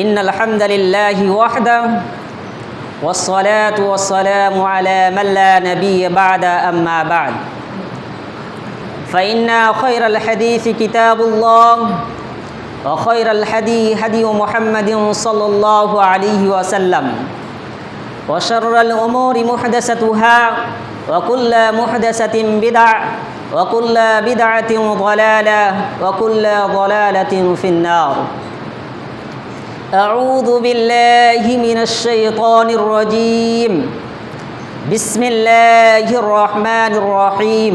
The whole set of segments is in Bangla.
إن الحمد لله وحده والصلاة والسلام على من لا نبي بعد أما بعد. فإن خير الحديث كتاب الله وخير الهدي هدي محمد صلى الله عليه وسلم. وشر الأمور محدثتها وكل محدثة بدع وكل بدعة ضلالة وكل ضلالة في النار. أعوذ بالله من الشيطان الرجيم. بسم الله الرحمن الرحيم.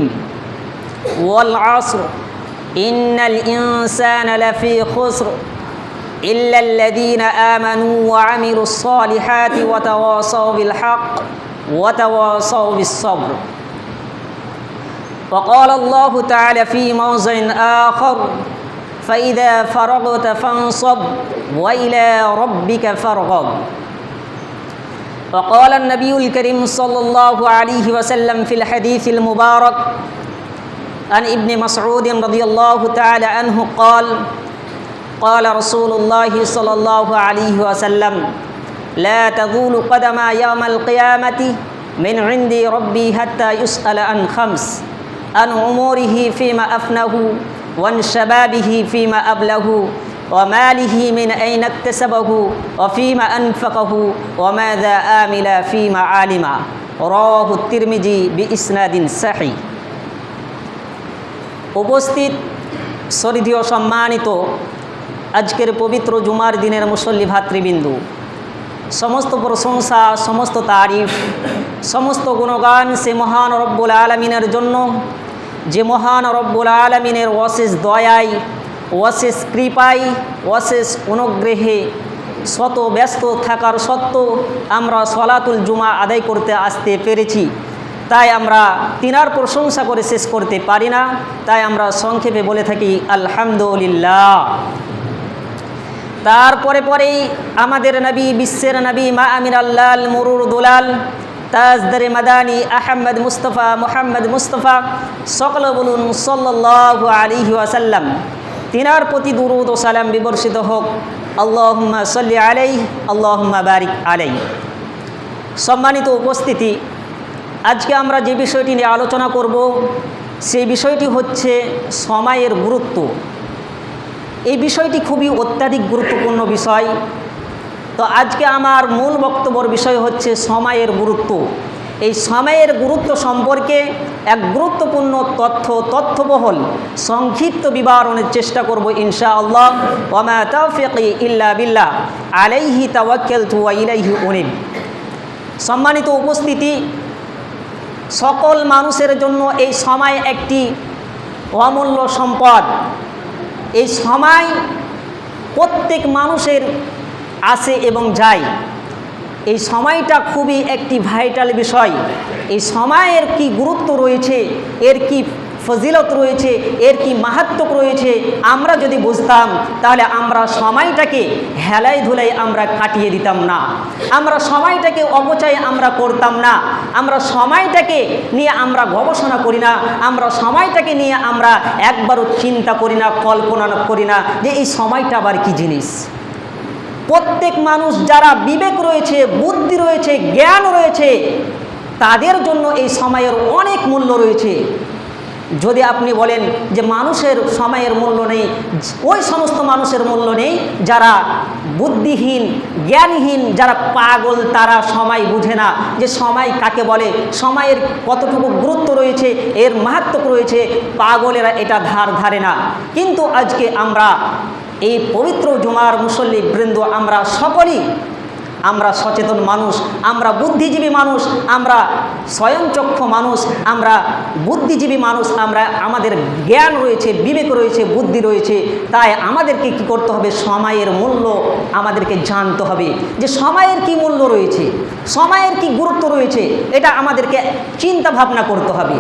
والعصر. إن الإنسان لفي خسر إلا الذين آمنوا وعملوا الصالحات وتواصوا بالحق وتواصوا بالصبر. وقال الله تعالى في موضع آخر فإذا فرغت فانصب وإلى ربك فارغب. وقال النبي الكريم صلى الله عليه وسلم في الحديث المبارك عن ابن مسعود رضي الله تعالى عنه قال قال رسول الله صلى الله عليه وسلم لا تزول قدم يوم القيامة من عند ربي حتى يسأل عن خمس عن عمره فيما أفنه وعن شبابه فيما أبله وماله من أين اكتسبه وفيما أنفقه وماذا آمل فيما علم رواه الترمذي بإسناد صحيح উপস্থিত সরিদীয় সম্মানিত আজকের পবিত্র জুমার দিনের মুসল্লি ভাতৃবিন্দু সমস্ত প্রশংসা সমস্ত তারিফ সমস্ত গুণগান সে মহান রব্বুল আলমিনের জন্য যে মহান রব্বুল আলমিনের অশেষ দয়ায় অশেষ কৃপায় অশেষ অনুগ্রহে শত ব্যস্ত থাকার সত্ত্বেও আমরা সলাতুল জুমা আদায় করতে আসতে পেরেছি। তাই আমরা তিনার প্রশংসা করে শেষ করতে পারি না। তাই আমরা সংক্ষেপে বলে থাকি, আলহামদুলিল্লাহ। তারপরে পরেই আমাদের নবী, বিশ্বের নবী, মা আমির আল্লাহ মুরুর দুলাল তাজদারে মাদানী আহমদ মুস্তফা মোহাম্মদ মুস্তফা সকল বলুন সাল্লাহ আলিহি ওয়াসাল্লাম। তিনার প্রতি দুরুদ ও সালাম বিবর্ষিত হোক। আল্লাহম্মা সাল্লি আলাই আল্লাহম্মা বারিক আলাই সম্মানিত উপস্থিতি, আজকে আমরা যে বিষয়টি নিয়ে আলোচনা করব, সেই বিষয়টি হচ্ছে সময়ের গুরুত্ব। এই বিষয়টি খুবই অত্যাধিক গুরুত্বপূর্ণ বিষয়। তো আজকে আমার মূল বক্তব্যর বিষয় হচ্ছে সময়ের গুরুত্ব। এই সময়ের গুরুত্ব সম্পর্কে এক গুরুত্বপূর্ণ তথ্য, তথ্যবহল সংক্ষিপ্ত বিবরণের চেষ্টা করব ইনশা আল্লাহ ওমা তৌফিকি ইল্লা বিল্লাহ। আলাইহি তাওয়াক্কাল তুয়া ইলাইহি উনিব। সম্মানিত উপস্থিতি, সকল মানুষের জন্য এই সময় একটি অমূল্য সম্পদ। এই সময় প্রত্যেক মানুষের আসে এবং যায়। এই সময়টা খুবই একটি ভাইটাল বিষয়। এই সময়ের কি গুরুত্ব রয়েছে, এর কি ফজিলত রয়েছে, এর কি মাহাত্মক রয়েছে, আমরা যদি বুঝতাম, তাহলে আমরা সময়টাকে হেলাই ধুলাই আমরা কাটিয়ে দিতাম না। আমরা সময়টাকে অপচয় আমরা করতাম না। আমরা সময়টাকে নিয়ে আমরা গবেষণা করি না। আমরা সময়টাকে নিয়ে আমরা একবারও চিন্তা করি না, কল্পনা করি না যে এই সময়টা আবার কি জিনিস। প্রত্যেক মানুষ যারা বিবেক রয়েছে, বুদ্ধি রয়েছে, জ্ঞান রয়েছে, তাদের জন্য এই সময়ের অনেক মূল্য রয়েছে। যদি আপনি বলেন যে মানুষের সময়ের মূল্য নেই, ওই সমস্ত মানুষের মূল্য নেই, যারা বুদ্ধিহীন, জ্ঞানহীন, যারা পাগল, তারা সময় বুঝে না। যে সময় কাকে বলে? সময়ের কতটুকু গুরুত্ব রয়েছে, এর মাহাত্মক রয়েছে, পাগলেরা এটা ধার ধারে না। কিন্তু আজকে আমরা এই পবিত্র জুমার মুসল্লি বৃন্দ, আমরা সকলেই, আমরা সচেতন মানুষ, আমরা বুদ্ধিজীবী মানুষ, আমরা স্বয়ংচক্ষ মানুষ, আমরা বুদ্ধিজীবী মানুষ, আমরা, আমাদের জ্ঞান রয়েছে, বিবেক রয়েছে, বুদ্ধি রয়েছে, তাই আমাদেরকে কি করতে হবে? সময়ের মূল্য আমাদেরকে জানতে হবে। যে সময়ের কি মূল্য রয়েছে? সময়ের কি গুরুত্ব রয়েছে? এটা আমাদেরকে চিন্তা ভাবনা করতে হবে।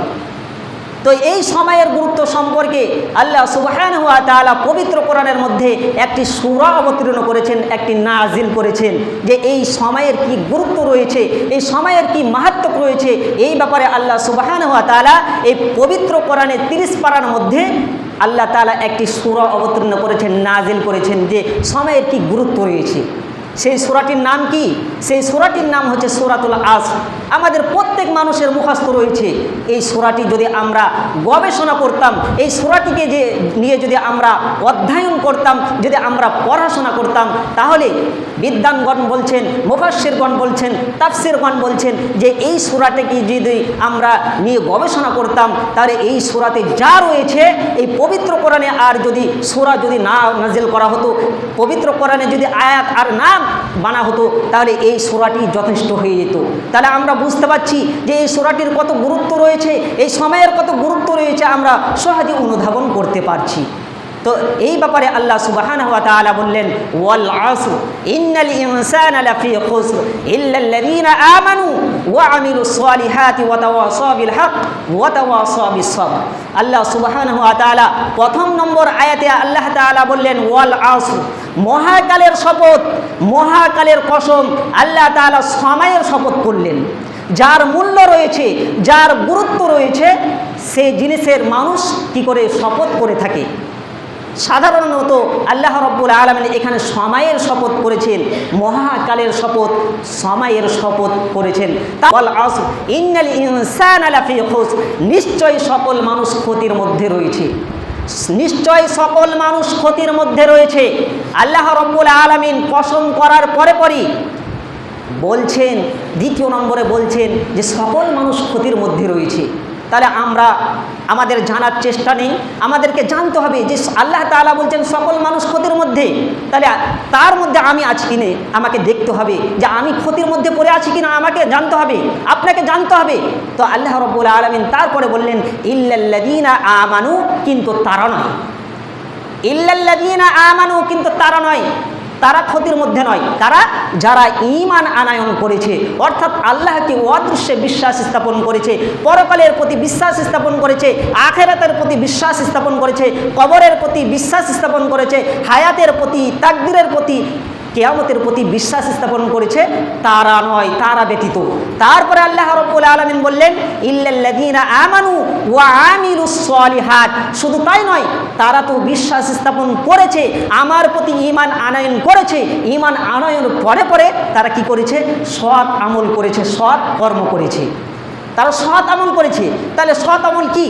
তো এই সময়ের গুরুত্ব সম্পর্কে আল্লাহ সুবাহান হুয়া তালা পবিত্র কোরআনের মধ্যে একটি সুরা অবতীর্ণ করেছেন, একটি নাজিল করেছেন যে এই সময়ের কি গুরুত্ব রয়েছে, এই সময়ের কি মাহাত্ম রয়েছে, এই ব্যাপারে আল্লাহ সুবাহান হুয়া তালা এই পবিত্র কোরআনের তিরিশ পাড়ার মধ্যে আল্লাহ তাআলা একটি সুরা অবতীর্ণ করেছেন, নাজিল করেছেন যে সময়ের কি গুরুত্ব রয়েছে। সেই সুরাটির নাম কি? সেই সুরাটির নাম হচ্ছে সুরাতুল আস। আমাদের প্রত্যেক মানুষের মুখস্থ রয়েছে, এই সুরাটি যদি আমরা গবেষণা করতাম, এই সুরাটিকে যে নিয়ে যদি আমরা অধ্যয়ন করতাম, যদি আমরা পড়াশোনা করতাম, তাহলে বিদ্যানগণ বলছেন মুফাসিরগণ বলছেন, তাফসিরগণ বলছেন যে এই সুরাটাকে যদি আমরা নিয়ে গবেষণা করতাম, তাহলে এই সুরাতে যা রয়েছে, এই পবিত্র কোরআনে আর যদি সুরা যদি না নাজিল করা হতো, পবিত্র কোরআনে যদি আয়াত আর না বানা হতো, তাহলে এই সুরাটি যথেষ্ট হয়ে যেত। তাহলে আমরা বুঝতে পারছি যে এই সোরাটির কত গুরুত্ব রয়েছে, এই সময়ের কত গুরুত্ব রয়েছে আমরা সহজে অনুধাবন করতে পারছি। তো এই ব্যাপারে আল্লাহ সুবহানাহু ওয়া তাআলা বললেন, ওয়াল আসর ইন্নাল ইনসানা লাফি খুসর, ইল্লাল্লাযীনা আমানু ওয়া আমিলুস সালিহাতি ওয়া তাওয়াসাw বিল হক ওয়া তাওয়াসাw বিস sabr আল্লাহ সুবহানাহু ওয়া তাআলা প্রথম নম্বর আয়াতে আল্লাহ তাআলা বললেন, ওয়াল আসর মহাকালের শপথ, মহাকালের কসম। আল্লাহ তাআলা সময়ের শপথ করলেন। যার মূল্য রয়েছে, যার গুরুত্ব রয়েছে সেই জিনিসের মানুষ কি করে শপথ করে থাকে? সাধারণত আল্লাহ রব্বুল আলমিন এখানে সময়ের শপথ করেছেন, মহাকালের শপথ, সময়ের শপথ করেছেন। নিশ্চয় সকল মানুষ ক্ষতির মধ্যে রয়েছে। নিশ্চয় সকল মানুষ ক্ষতির মধ্যে রয়েছে। আল্লাহ রব্বুল আলমিন কসম করার পরে পরই বলছেন, দ্বিতীয় নম্বরে বলছেন যে সকল মানুষ ক্ষতির মধ্যে রয়েছে। তাহলে আমরা আমাদের জানার চেষ্টা নেই। আমাদেরকে জানতে হবে যে আল্লাহ তাআলা বলছেন সকল মানুষ ক্ষতির মধ্যে, তাহলে তার মধ্যে আমি আছি কিনে আমাকে দেখতে হবে যে আমি ক্ষতির মধ্যে পড়ে আছি কিনা আমাকে জানতে হবে, আপনাকে জানতে হবে। তো আল্লাহ রব্বুল আলমিন তারপরে বললেন, ইল্লাল্লাযীনা আমানু, কিন্তু তারা নয়। ইল্লাল্লাযীনা আমানু, কিন্তু তারা নয়। তারা ক্ষতির মধ্যে নয়। কারা? যারা ইমান আনায়ন করেছে। অর্থাৎ আল্লাহকে অদৃশ্যে বিশ্বাস স্থাপন করেছে, পরকালের প্রতি বিশ্বাস স্থাপন করেছে, আখেরাতের প্রতি বিশ্বাস স্থাপন করেছে, কবরের প্রতি বিশ্বাস স্থাপন করেছে, হায়াতের প্রতি, তাকদিরের প্রতি কেয়ামতের প্রতি বিশ্বাস স্থাপন করেছে, তারা নয়, তারা ব্যতীত। তারপরে আল্লাহ রব্বুল আলমিন বললেন, ইল্লাল্লাযীনা আমানু ওয়া আমিলুস সলিহাত। শুধু তাই নয়, তারা তো বিশ্বাস স্থাপন করেছে, আমার প্রতি ঈমান আনয়ন করেছে, ঈমান আনয়ন পরে পরে তারা কি করেছে? সৎ আমল করেছে, সৎ কর্ম করেছে। তারা সৎ আমল করেছে। তাহলে সৎ আমল কি?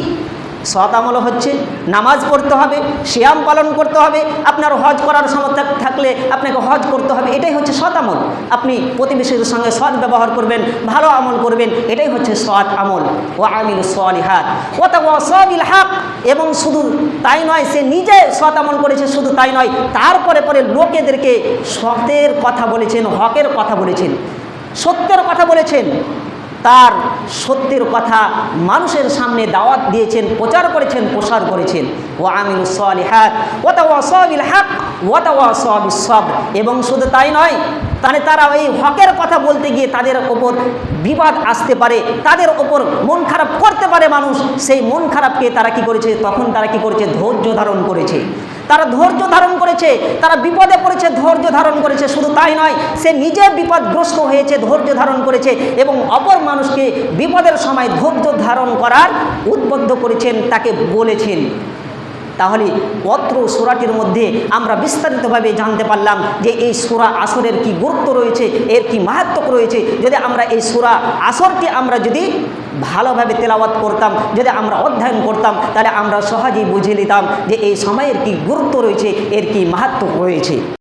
সৎ আমল হচ্ছে, নামাজ পড়তে হবে শ্যাম পালন করতে হবে, আপনার হজ করার সমর্থ থাকলে আপনাকে হজ করতে হবে, এটাই হচ্ছে সৎ আমল। আপনি প্রতিবেশীর সঙ্গে সৎ ব্যবহার করবেন, ভালো আমল করবেন, এটাই হচ্ছে সৎ আমল। ও আমিল সলিহাত। ও তা সবিল হাক। এবং শুধু তাই নয়, সে নিজে সৎ আমল করেছে, শুধু তাই নয়, তারপরে পরে লোকেদেরকে সতের কথা বলেছেন, হকের কথা বলেছেন, সত্যের কথা বলেছেন। তার সত্যের কথা মানুষের সামনে দাওয়াত দিয়েছেন, প্রচার করেছেন, প্রসার করেছেন। ও আমিল সালিহাত ওটা ওয়াসবিল হক ওটা ওয়াসবিস সব এবং শুধু তাই নয়, তাহলে তারা এই হকের কথা বলতে গিয়ে তাদের ওপর বিবাদ আসতে পারে, তাদের ওপর মন খারাপ করতে পারে মানুষ। সেই মন খারাপকে তারা কি করেছে? তখন তারা কি করেছে? ধৈর্য ধারণ করেছে। তারা ধৈর্য ধারণ করেছে, তারা বিপদে পড়েছে, ধৈর্য ধারণ করেছে। শুধু তাই নয়, সে নিজে বিপদগ্রস্ত হয়েছে, ধৈর্য ধারণ করেছে এবং অপর মানুষকে বিপদের সময় ধৈর্য ধারণ করার উদ্বুদ্ধ করেছেন, তাকে বলেছেন। তাহলে পত্র সুরাটির মধ্যে আমরা বিস্তারিতভাবে জানতে পারলাম যে এই সুরা আসরের কি গুরুত্ব রয়েছে, এর কি মাহাত্মক রয়েছে। যদি আমরা এই সুরা আসরকে আমরা যদি ভালোভাবে তেলাওয়াত করতাম, যদি আমরা অধ্যয়ন করতাম, তাহলে আমরা সহজেই বুঝে নিতাম যে এই সময়ের কি গুরুত্ব রয়েছে, এর কি মাহাত্ম রয়েছে।